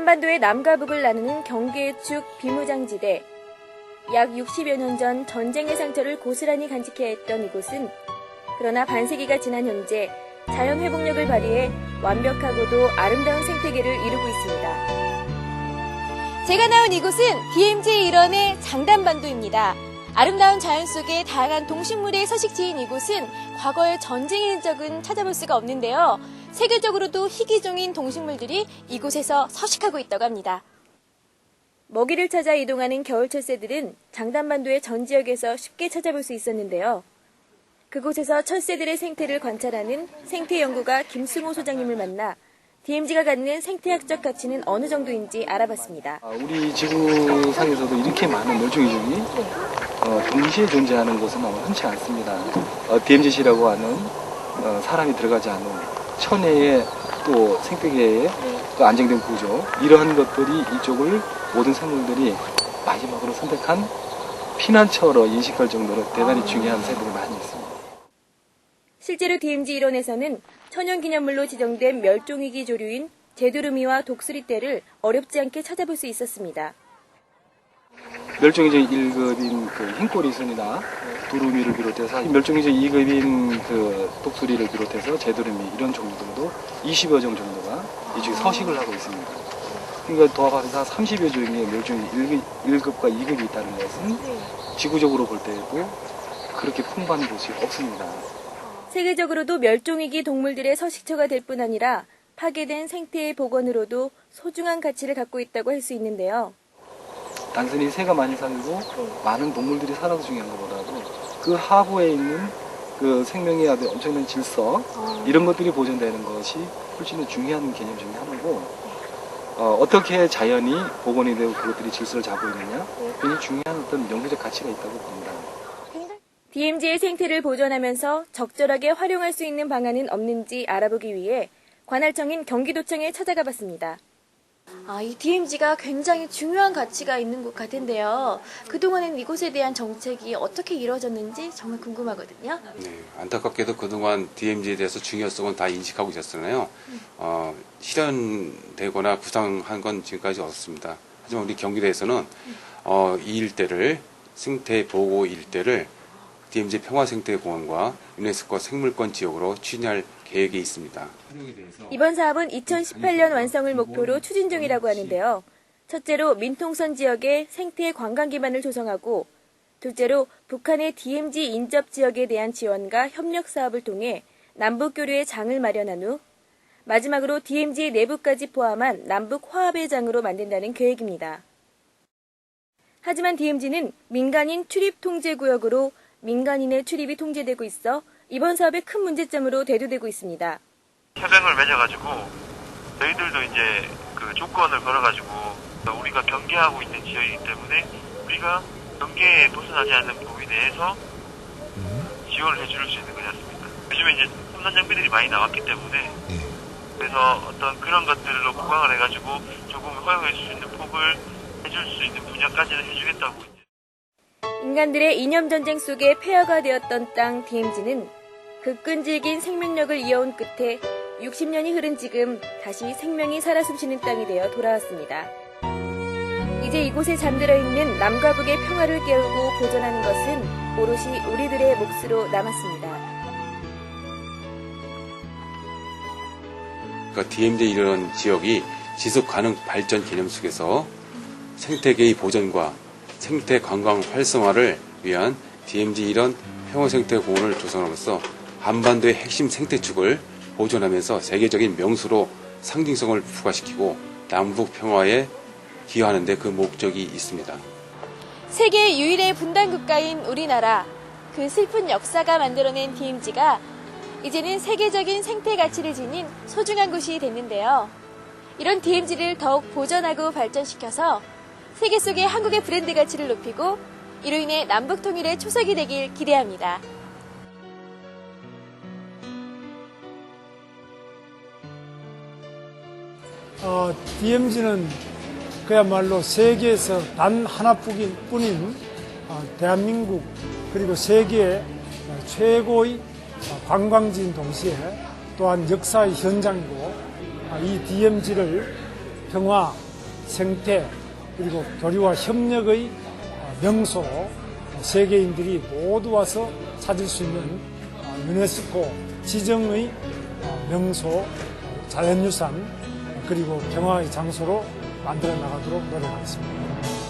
한반도의 남과 북을 나누는 경계의 축 비무장지대. 약 60여 년 전 전쟁의 상처를 고스란히 간직해야 했던 이곳은 그러나 반세기가 지난 현재 자연 회복력을 발휘해 완벽하고도 아름다운 생태계를 이루고 있습니다. 제가 나온 이곳은 DMZ 일원의 장단반도입니다. 아름다운 자연 속에 다양한 동식물의 서식지인 이곳은 과거의 전쟁의 흔적은 찾아볼 수가 없는데요. 세계적으로도 희귀종인 동식물들이 이곳에서 서식하고 있다고 합니다. 먹이를 찾아 이동하는 겨울 철 새들은 장단반도의 전 지역에서 쉽게 찾아볼 수 있었는데요. 그곳에서 철새들의 생태를 관찰하는 생태연구가 김승호 소장님을 만나 DMZ가 갖는 생태학적 가치는 어느 정도인지 알아봤습니다. 아, 우리 지구상에서도 이렇게 많은 멸종위종이 어, 동시에 존재하는 곳은 아마 흔치 않습니다. 어, DMZC라고 하는 어, 사람이 들어가지 않은 천혜의 또 생태계의 또 안정된 구조 이러한 것들이 이쪽을 모든 생물들이 마지막으로 선택한 피난처로 인식할 정도로 대단히 중요한 새들이 많이 있습니다. 실제로 DMZ 일원에서는 천연기념물로 지정된 멸종위기 조류인 제두루미와 독수리떼를 어렵지 않게 찾아볼 수 있었습니다. 멸종위종 1급인 그 흰꼬리순이나 두루미를 비롯해서 멸종위종 2급인 그 독수리를 비롯해서 제두루미 이런 종류들도 20여 종 정도가 이쪽에 서식을 하고 있습니다. 그러니까 도합해서 30여 종의 멸종위 1급, 과 2급이 있다는 것은 지구적으로 볼 때에도 그렇게 풍부한 곳이 없습니다. 세계적으로도 멸종위기 동물들의 서식처가 될 뿐 아니라 파괴된 생태의 복원으로도 소중한 가치를 갖고 있다고 할 수 있는데요. 단순히 새가 많이 살고 많은 동물들이 살아서 중요한 것보다도 그 하부에 있는 그 생명의 아주 엄청난 질서 이런 것들이 보존되는 것이 훨씬 더 중요한 개념 중에 하나고 어, 떻게 자연이 복원이 되고 그것들이 질서를 잡고 있느냐? 굉장히 중요한 어떤 연구적 가치가 있다고 봅니다. DMZ의 생태를 보존하면서 적절하게 활용할 수 있는 방안은 없는지 알아보기 위해 관할청인 경기도청에 찾아가 봤습니다. 아, 이 DMZ가 굉장히 중요한 가치가 있는 곳 같은데요. 그동안엔 이곳에 대한 정책이 어떻게 이루어졌는지 정말 궁금하거든요. 네, 안타깝게도 그동안 DMZ에 대해서 중요성은 다 인식하고 있었잖아요. 어, 실현되거나 구상한 건 지금까지 없습니다. 하지만 우리 경기도에서는 어, 이 일대를 생태 보호 일대를 DMZ 평화생태공원과 유네스코 생물권 지역으로 추진할 계획이 있습니다. 이번 사업은 2018년 완성을 목표로 추진 중이라고 하는데요. 첫째로 민통선 지역의 생태 관광 기반을 조성하고 둘째로 북한의 DMZ 인접 지역에 대한 지원과 협력 사업을 통해 남북 교류의 장을 마련한 후 마지막으로 DMZ 내부까지 포함한 남북 화합의 장으로 만든다는 계획입니다. 하지만 DMZ는 민간인 출입 통제 구역으로 민간인의 출입이 통제되고 있어 이번 사업의 큰 문제점으로 대두되고 있습니다. 협약을 맺어가지고 저희들도 이제 그 조건을 걸어가지고 우리가 경계하고 있는 지역이기 때문에 우리가 경계에 벗어나지 않는 범위 내에서 지원을 해줄 수 있는 거지 않습니까? 요즘에 이제 첨단 장비들이 많이 나왔기 때문에 그래서 어떤 그런 것들로 보강을 해가지고 조금 허용해 줄 수 있는 폭을 해줄 수 있는 분야까지는 해주겠다고 인간들의 이념 전쟁 속에 폐허가 되었던 땅 DMZ는 그 끈질긴 생명력을 이어온 끝에 60년이 흐른 지금 다시 생명이 살아 숨쉬는 땅이 되어 돌아왔습니다. 이제 이곳에 잠들어 있는 남과 북의 평화를 깨우고 보존하는 것은 오롯이 우리들의 몫으로 남았습니다. 그러니까 DMZ 이런 지역이 지속 가능 발전 개념 속에서 생태계의 보존과 생태 관광 활성화를 위한 DMZ 이런 평화생태 공원을 조성함으로써 한반도의 핵심 생태축을 보존하면서 세계적인 명수로 상징성을 부과시키고 남북 평화에 기여하는 데 그 목적이 있습니다. 세계 유일의 분단 국가인 우리나라 그 슬픈 역사가 만들어낸 DMZ가 이제는 세계적인 생태 가치를 지닌 소중한 곳이 됐는데요. 이런 DMZ를 더욱 보존하고 발전시켜서 세계 속의 한국의 브랜드 가치를 높이고 이로 인해 남북 통일의 초석이 되길 기대합니다. 어, DMZ는 그야말로 세계에서 단 하나뿐인 뿐인 어, 대한민국 그리고 세계의 어, 최고의 어, 관광지인 동시에 또한 역사의 현장이고 어, 이 DMZ를 평화 생태 그리고 교류와 협력의 어, 명소 세계인들이 모두 와서 찾을 수 있는 어, 유네스코 지정의 어, 명소 어, 자연유산 그리고 경화의 장소로 만들어 나가도록 노력하겠습니다.